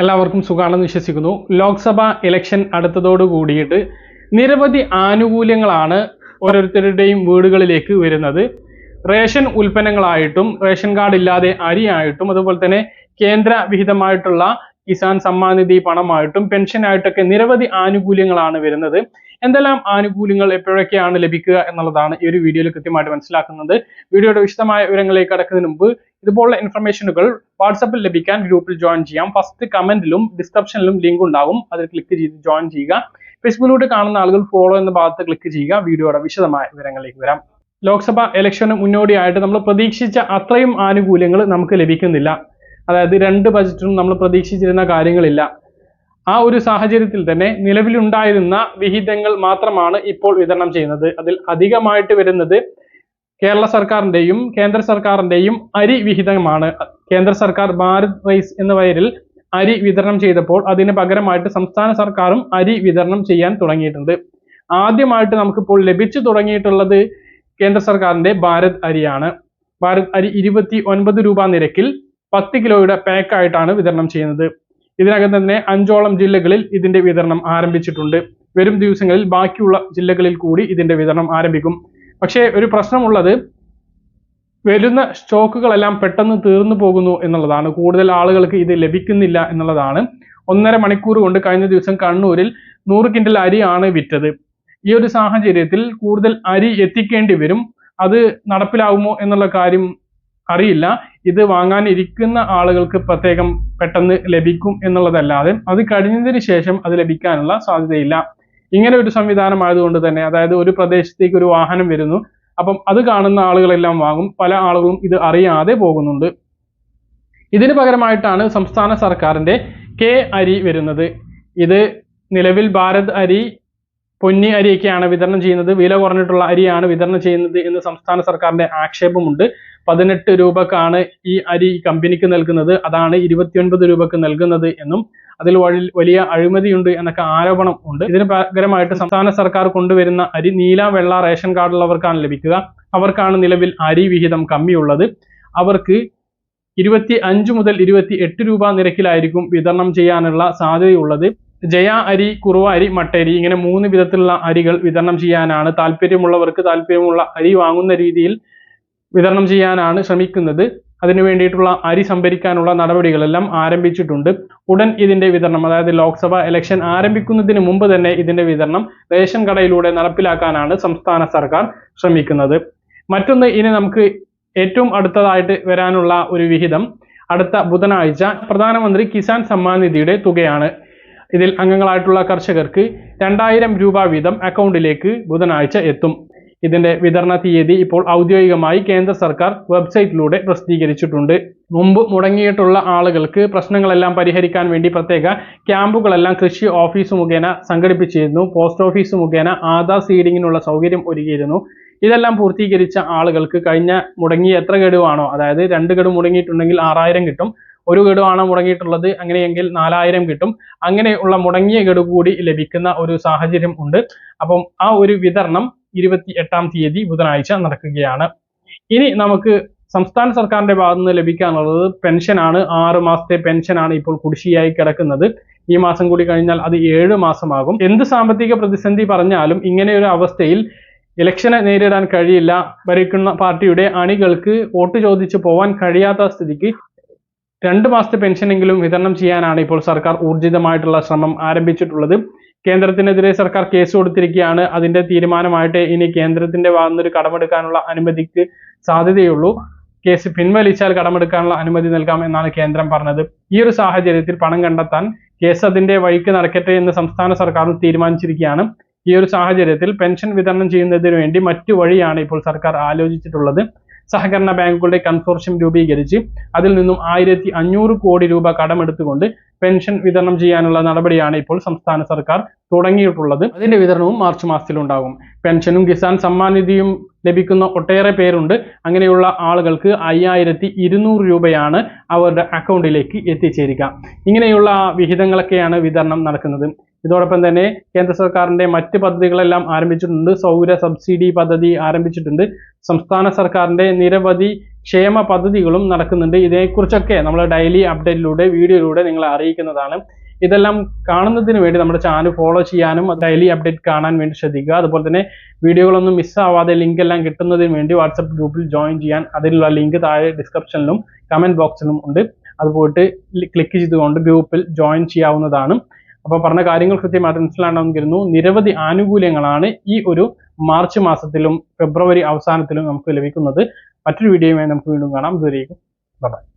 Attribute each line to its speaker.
Speaker 1: എല്ലാവർക്കും സുഖാണെന്ന് വിശ്വസിക്കുന്നു. ലോക്സഭാ ഇലക്ഷൻ അടുത്തതോട് കൂടിയിട്ട് നിരവധി ആനുകൂല്യങ്ങളാണ് ഓരോരുത്തരുടെയും വീടുകളിലേക്ക് വരുന്നത്. റേഷൻ ഉൽപ്പന്നങ്ങളായിട്ടും റേഷൻ കാർഡ് ഇല്ലാതെ അരിയായിട്ടും അതുപോലെ തന്നെ കേന്ദ്ര വിഹിതമായിട്ടുള്ള കിസാൻ സമ്മാൻ നിധി പണമായിട്ടും പെൻഷനായിട്ടൊക്കെ നിരവധി ആനുകൂല്യങ്ങളാണ് വരുന്നത്. എന്തെല്ലാം ആനുകൂല്യങ്ങൾ എപ്പോഴൊക്കെയാണ് ലഭിക്കുക എന്നുള്ളതാണ് ഈ ഒരു വീഡിയോയിൽ കൃത്യമായിട്ട് മനസ്സിലാക്കുന്നത്. വീഡിയോയുടെ വിശദമായ വിവരങ്ങളിലേക്ക് കടക്കുന്നതിന് മുമ്പ് ഇതുപോലുള്ള ഇൻഫർമേഷനുകൾ വാട്സപ്പിൽ ലഭിക്കാൻ ഗ്രൂപ്പിൽ ജോയിൻ ചെയ്യാം. ഫസ്റ്റ് കമന്റിലും ഡിസ്ക്രിപ്ഷനിലും ലിങ്ക് ഉണ്ടാവും. അതിൽ ക്ലിക്ക് ചെയ്ത് ജോയിൻ ചെയ്യുക. ഫേസ്ബുക്കിലൂടെ കാണുന്ന ആളുകൾ ഫോളോ എന്ന ഭാഗത്ത് ക്ലിക്ക് ചെയ്യുക. വീഡിയോയുടെ വിശദമായ വിവരങ്ങളിലേക്ക് വരാം. ലോക്സഭ ഇലക്ഷന് മുന്നോടിയായിട്ട് നമ്മൾ പ്രതീക്ഷിച്ച അത്രയും ആനുകൂല്യങ്ങൾ നമുക്ക് ലഭിക്കുന്നില്ല. അതായത് രണ്ട് ബജറ്റിനും നമ്മൾ പ്രതീക്ഷിച്ചിരുന്ന കാര്യങ്ങളില്ല. ആ ഒരു സാഹചര്യത്തിൽ തന്നെ നിലവിലുണ്ടായിരുന്ന വിഹിതങ്ങൾ മാത്രമാണ് ഇപ്പോൾ വിതരണം ചെയ്യുന്നത്. അതിൽ അധികമായിട്ട് വരുന്നത് കേരള സർക്കാരിന്റെയും കേന്ദ്ര സർക്കാരിന്റെയും അരി വിഹിതമാണ്. കേന്ദ്ര സർക്കാർ ഭാരത് റൈസ് എന്ന പേരിൽ അരി വിതരണം ചെയ്തപ്പോൾ അതിന് പകരമായിട്ട് സംസ്ഥാന സർക്കാരും അരി വിതരണം ചെയ്യാൻ തുടങ്ങിയിട്ടുണ്ട്. ആദ്യമായിട്ട് നമുക്കിപ്പോൾ ലഭിച്ചു തുടങ്ങിയിട്ടുള്ളത് കേന്ദ്ര സർക്കാരിന്റെ ഭാരത് അരിയാണ്. ഭാരത് അരി ഇരുപത്തി ഒൻപത് രൂപ നിരക്കിൽ പത്ത് കിലോയുടെ പാക്ക് ആയിട്ടാണ് വിതരണം ചെയ്യുന്നത്. ഇതിനകം തന്നെ അഞ്ചോളം ജില്ലകളിൽ ഇതിന്റെ വിതരണം ആരംഭിച്ചിട്ടുണ്ട്. വരും ദിവസങ്ങളിൽ ബാക്കിയുള്ള ജില്ലകളിൽ കൂടി ഇതിന്റെ വിതരണം ആരംഭിക്കും. പക്ഷേ ഒരു പ്രശ്നമുള്ളത് വരുന്ന സ്റ്റോക്കുകളെല്ലാം പെട്ടെന്ന് തീർന്നു പോകുന്നു എന്നുള്ളതാണ്. കൂടുതൽ ആളുകൾക്ക് ഇത് ലഭിക്കുന്നില്ല എന്നുള്ളതാണ്. ഒന്നര മണിക്കൂർ കൊണ്ട് കഴിഞ്ഞ ദിവസം കണ്ണൂരിൽ നൂറ് കിൻഡൽ അരിയാണ് വിറ്റത്. ഈ ഒരു സാഹചര്യത്തിൽ കൂടുതൽ അരി എത്തിക്കേണ്ടി വരും. അത് നടപ്പിലാവുമോ എന്നുള്ള കാര്യം അറിയില്ല. ഇത് വാങ്ങാൻ ഇരിക്കുന്ന ആളുകൾക്ക് പ്രത്യേകം പെട്ടെന്ന് ലഭിക്കും എന്നുള്ളതല്ലാതെ അത് കഴിഞ്ഞതിന് ശേഷം അത് ലഭിക്കാനുള്ള സാധ്യതയില്ല. ഇങ്ങനെ ഒരു സംവിധാനം ആയതുകൊണ്ട് തന്നെ അതായത് ഒരു പ്രദേശത്തേക്ക് ഒരു വാഹനം വരുന്നു അപ്പം അത് കാണുന്ന ആളുകളെല്ലാം വാങ്ങും പല ആളുകളും ഇത് അറിയാതെ പോകുന്നുണ്ട്. ഇതിന് പകരമായിട്ടാണ് സംസ്ഥാന സർക്കാരിന്റെ കെ അരി വരുന്നത്. ഇത് നിലവിൽ ഭാരത് അരി പൊന്നി അരിയൊക്കെയാണ് വിതരണം ചെയ്യുന്നത്. വില കുറഞ്ഞിട്ടുള്ള അരിയാണ് വിതരണം ചെയ്യുന്നത് എന്ന് സംസ്ഥാന സർക്കാരിന്റെ ആക്ഷേപമുണ്ട്. പതിനെട്ട് രൂപക്കാണ് ഈ അരി കമ്പനിക്ക് നൽകുന്നത്. അതാണ് ഇരുപത്തിയൊൻപത് രൂപക്ക് നൽകുന്നത് എന്നും അതിൽ വലിയ അഴിമതിയുണ്ട് എന്നൊക്കെ ആരോപണം ഉണ്ട്. ഇതിന് പകരമായിട്ട് സംസ്ഥാന സർക്കാർ കൊണ്ടുവരുന്ന അരി നീല വെള്ള റേഷൻ കാർഡുള്ളവർക്കാണ് ലഭിക്കുക. അവർക്കാണ് നിലവിൽ അരി വിഹിതം കമ്മിയുള്ളത്. അവർക്ക് ഇരുപത്തി അഞ്ച് മുതൽ ഇരുപത്തി എട്ട് രൂപ നിരക്കിലായിരിക്കും വിതരണം ചെയ്യാനുള്ള സാധ്യതയുള്ളത്. ജയ അരി കുറുവ അരി മട്ടരി ഇങ്ങനെ മൂന്ന് വിധത്തിലുള്ള അരികൾ വിതരണം ചെയ്യാനാണ് താല്പര്യമുള്ളവർക്ക് താല്പര്യമുള്ള അരി വാങ്ങുന്ന രീതിയിൽ വിതരണം ചെയ്യാനാണ് ശ്രമിക്കുന്നത്. അതിനു വേണ്ടിയിട്ടുള്ള അരി സംഭരിക്കാനുള്ള നടപടികളെല്ലാം ആരംഭിച്ചിട്ടുണ്ട്. ഉടൻ ഇതിന്റെ വിതരണം അതായത് ലോക്സഭ ഇലക്ഷൻ ആരംഭിക്കുന്നതിന് മുമ്പ് തന്നെ ഇതിന്റെ വിതരണം റേഷൻ കടയിലൂടെ നടപ്പിലാക്കാനാണ് സംസ്ഥാന സർക്കാർ ശ്രമിക്കുന്നത്. മറ്റൊന്ന് ഇനി നമുക്ക് ഏറ്റവും അടുത്തതായിട്ട് വരാനുള്ള ഒരു വിഹിതം അടുത്ത ബുധനാഴ്ച പ്രധാനമന്ത്രി കിസാൻ സമ്മാൻ നിധിയുടെ തുകയാണ്. ഇതിൽ അംഗങ്ങളായിട്ടുള്ള കർഷകർക്ക് രണ്ടായിരം രൂപ വീതം അക്കൗണ്ടിലേക്ക് ബുധനാഴ്ച എത്തും. ഇതിന്റെ വിതരണ തീയതി ഇപ്പോൾ ഔദ്യോഗികമായി കേന്ദ്ര സർക്കാർ വെബ്സൈറ്റിലൂടെ പ്രസിദ്ധീകരിച്ചിട്ടുണ്ട്. മുമ്പ് മുടങ്ങിയിട്ടുള്ള ആളുകൾക്ക് പ്രശ്നങ്ങളെല്ലാം പരിഹരിക്കാൻ വേണ്ടി പ്രത്യേക ക്യാമ്പുകളെല്ലാം കൃഷി ഓഫീസ് മുഖേന സംഘടിപ്പിച്ചിരുന്നു. പോസ്റ്റ് ഓഫീസ് മുഖേന ആധാർ സീഡിങ്ങിനുള്ള സൗകര്യം ഒരുക്കിയിരുന്നു. ഇതെല്ലാം പൂർത്തീകരിച്ച ആളുകൾക്ക് കഴിഞ്ഞ മുടങ്ങിയ എത്ര ഗഡുവാണോ അതായത് രണ്ട് ഗഡു മുടങ്ങിയിട്ടുണ്ടെങ്കിൽ ആറായിരം കിട്ടും. ഒരു ഗഡുവാണ് മുടങ്ങിയിട്ടുള്ളത്. അങ്ങനെയെങ്കിൽ നാലായിരം കിട്ടും. അങ്ങനെയുള്ള മുടങ്ങിയ ഗഡു കൂടി ലഭിക്കുന്ന ഒരു സാഹചര്യം ഉണ്ട്. അപ്പം ആ ഒരു വിതരണം ഇരുപത്തി എട്ടാം തീയതി ബുധനാഴ്ച നടക്കുകയാണ്. ഇനി നമുക്ക് സംസ്ഥാന സർക്കാരിന്റെ ഭാഗത്ത് നിന്ന് ലഭിക്കാനുള്ളത് പെൻഷനാണ്. ആറ് മാസത്തെ പെൻഷനാണ് ഇപ്പോൾ കുടിശ്ശിയായി കിടക്കുന്നത്. ഈ മാസം കൂടി കഴിഞ്ഞാൽ അത് ഏഴ് മാസമാകും. എന്ത് സാമ്പത്തിക പ്രതിസന്ധി പറഞ്ഞാലും ഇങ്ങനെ ഒരു അവസ്ഥയിൽ ഇലക്ഷനെ നേരിടാൻ കഴിയില്ല. ഭരിക്കുന്ന പാർട്ടിയുടെ അണികൾക്ക് വോട്ട് ചോദിച്ചു പോവാൻ കഴിയാത്ത സ്ഥിതിക്ക് രണ്ട് മാസത്തെ പെൻഷനെങ്കിലും വിതരണം ചെയ്യാനാണ് ഇപ്പോൾ സർക്കാർ ഊർജിതമായിട്ടുള്ള ശ്രമം ആരംഭിച്ചിട്ടുള്ളത്. കേന്ദ്രത്തിനെതിരെ സർക്കാർ കേസ് കൊടുത്തിരിക്കുകയാണ്. അതിന്റെ തീരുമാനമായിട്ട് ഇനി കേന്ദ്രത്തിന്റെ ഭാഗത്തുനിന്ന് കടമെടുക്കാനുള്ള അനുമതിക്ക് സാധ്യതയുള്ളൂ. കേസ് പിൻവലിച്ചാൽ കടമെടുക്കാനുള്ള അനുമതി നൽകാം എന്നാണ് കേന്ദ്രം പറഞ്ഞത്. ഈ ഒരു സാഹചര്യത്തിൽ പണം കണ്ടെത്താൻ കേസ് അതിന്റെ വഴിക്ക് നടക്കട്ടെ എന്ന് സംസ്ഥാന സർക്കാരും തീരുമാനിച്ചിരിക്കുകയാണ്. ഈ ഒരു സാഹചര്യത്തിൽ പെൻഷൻ വിതരണം ചെയ്യുന്നതിന് വേണ്ടി മറ്റു വഴിയാണ് ഇപ്പോൾ സർക്കാർ ആലോചിച്ചിട്ടുള്ളത്. സഹകരണ ബാങ്കുകളുടെ കൺസോർഷ്യം രൂപീകരിച്ച് അതിൽ നിന്നും ആയിരത്തി അഞ്ഞൂറ് കോടി രൂപ കടമെടുത്തുകൊണ്ട് പെൻഷൻ വിതരണം ചെയ്യാനുള്ള നടപടിയാണ് ഇപ്പോൾ സംസ്ഥാന സർക്കാർ തുടങ്ങിയിട്ടുള്ളത്. അതിന്റെ വിതരണവും മാർച്ച് മാസത്തിലുണ്ടാകും. പെൻഷനും കിസാൻ സമ്മാൻ നിധിയും ലഭിക്കുന്ന ഒട്ടേറെ പേരുണ്ട്. അങ്ങനെയുള്ള ആളുകൾക്ക് അയ്യായിരത്തി ഇരുന്നൂറ് രൂപയാണ് അവരുടെ അക്കൗണ്ടിലേക്ക് എത്തിച്ചേരുക. ഇങ്ങനെയുള്ള വിഹിതങ്ങളൊക്കെയാണ് വിതരണം നടക്കുന്നത്. ഇതോടൊപ്പം തന്നെ കേന്ദ്ര സർക്കാരിന്റെ മറ്റ് പദ്ധതികളെല്ലാം ആരംഭിച്ചിട്ടുണ്ട്. സൗര സബ്സിഡി പദ്ധതി ആരംഭിച്ചിട്ടുണ്ട്. സംസ്ഥാന സർക്കാരിന്റെ നിരവധി ക്ഷേമ പദ്ധതികളും നടക്കുന്നുണ്ട്. ഇതേക്കുറിച്ചൊക്കെ നമ്മൾ ഡെയിലി അപ്ഡേറ്റിലൂടെ വീഡിയോയിലൂടെ നിങ്ങളെ അറിയിക്കുന്നതാണ്. ഇതെല്ലാം കാണുന്നതിന് വേണ്ടി നമ്മുടെ ചാനൽ ഫോളോ ചെയ്യാനും ഡെയിലി അപ്ഡേറ്റ് കാണാൻ വേണ്ടി ശ്രദ്ധിക്കുക. അതുപോലെ തന്നെ വീഡിയോകളൊന്നും മിസ്സാവാതെ ലിങ്ക് എല്ലാം കിട്ടുന്നതിന് വേണ്ടി വാട്സപ്പ് ഗ്രൂപ്പിൽ ജോയിൻ ചെയ്യാൻ അതിലുള്ള ലിങ്ക് താഴെ ഡിസ്ക്രിപ്ഷനിലും കമന്റ് ബോക്സിലും ഉണ്ട്. അത് പോയിട്ട് ക്ലിക്ക് ചെയ്തുകൊണ്ട് ഗ്രൂപ്പിൽ ജോയിൻ ചെയ്യാവുന്നതാണ്. അപ്പോൾ പറഞ്ഞ കാര്യങ്ങൾ കൃത്യമായിട്ട് മനസ്സിലാണെന്നിരുന്നു. നിരവധി ആനുകൂല്യങ്ങളാണ് ഈ ഒരു മാർച്ച് മാസത്തിലും ഫെബ്രുവരി അവസാനത്തിലും നമുക്ക് ലഭിക്കുന്നത്. മറ്റൊരു വീഡിയോയുമായി നമുക്ക് വീണ്ടും കാണാം. ഇതുവരേക്കും. ബൈ